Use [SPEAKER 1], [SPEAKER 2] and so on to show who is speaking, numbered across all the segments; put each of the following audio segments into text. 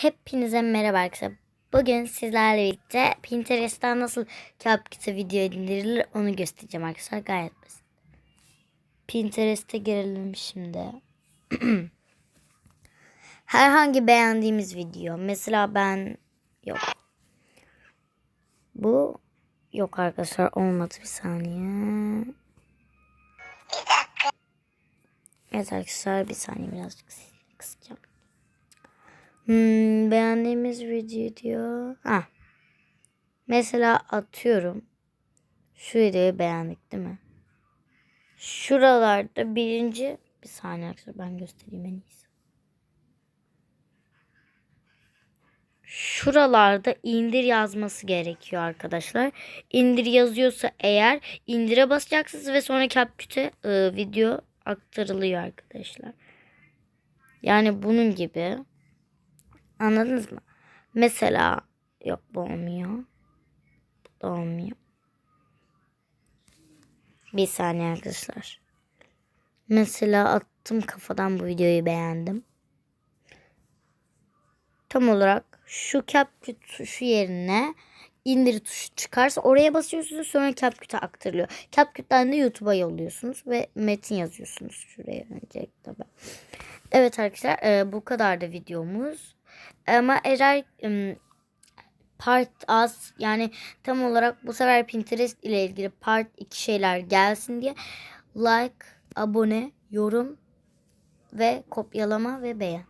[SPEAKER 1] Hepinize merhaba arkadaşlar. Bugün sizlerle birlikte Pinterest'ten nasıl CapCut'a video indirilir onu göstereceğim arkadaşlar. Gayet basit. Pinterest'e girelim şimdi. Herhangi beğendiğimiz video. Mesela ben yok. Bu yok arkadaşlar olmadı bir saniye. Evet arkadaşlar bir saniye birazcık kısacağım. Hmm, beğendiğimiz video diyor. Ha. Mesela atıyorum. Şu videoyu beğendik değil mi? Şuralarda birinci bir saniye arkadaşlar ben göstereyim en iyisi. Şuralarda indir yazması gerekiyor arkadaşlar. İndir yazıyorsa eğer indire basacaksınız ve sonra CapCut'e e, video aktarılıyor arkadaşlar. Yani bunun gibi. Anladınız mı? Mesela yok bu olmuyor. Bu da olmuyor. Bir saniye arkadaşlar. Mesela attım kafadan bu videoyu beğendim. Tam olarak şu CapCut tuşu yerine indir tuşu çıkarsa oraya basıyorsunuz sonra CapCut'a aktarılıyor. CapCut'tan da YouTube'a yolluyorsunuz ve metin yazıyorsunuz şuraya öncelikle. Evet arkadaşlar e, bu kadar da videomuz. Ama eğer part az yani tam olarak bu sefer Pinterest ile ilgili part 2 şeyler gelsin diye like, abone, yorum ve kopyalama ve beğen.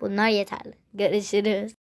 [SPEAKER 1] Bunlar yeterli. Görüşürüz.